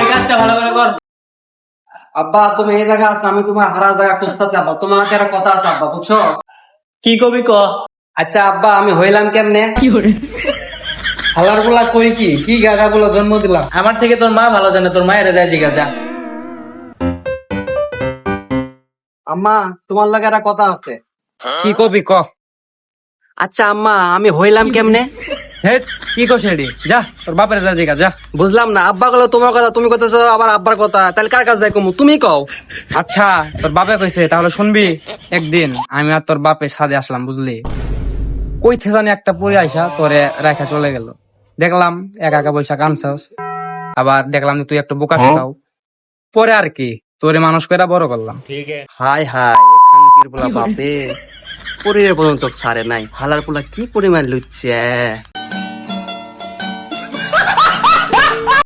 এই কাজটা ভালো করে কর। আব্বা তুমি এই জায়গা আছো আমি তোমার হারার জায়গা খুঁজতেছি আব্বা। তোমার হাতে একটা কথা আছে আব্বা বুঝছ? কি কবি ক? আচ্ছা আব্বা আমি হইলাম কেমনে? হালারগুলা কই কি? কি গাগা গুলো জন্ম দিলাম? আমার থেকে তোর মা ভালো জানে তোর মায়ের যায় জিজ্ঞাসা। আম্মা তোমার লাগে একটা কথা আছে। কি কবি ক? আচ্ছা আম্মা আমি হইলাম কেমনে? হে কি কস রেডি যা তোর বাপের যা জিজ্ঞাসা যা। বুঝলাম না আব্বা গুলো তোমার কথা তুমি কথা আবার আব্বার কথা। তাহলে কার কাছে যাই কমু? তুমি কও। আচ্ছা তোর বাপে কইছে তাহলে শুনবি একদিন আমি আর তোর বাপে সাদে আসলাম বুঝলি? কই থেকে জানি একটা পরে আইসা তোরে রাখা চলে গেল। দেখলাম একা একা বৈশা কানছাস। আবার দেখলাম যে তুই একটা বোকা শেখাও পরে আর কি তোরে মানুষ করে বড় করলাম। হাই হাই খানকির বাপে। পরিবার পর্যন্ত ছাড়ে নাই। হালার পোলা কি পরিমাণ লুচ্ছে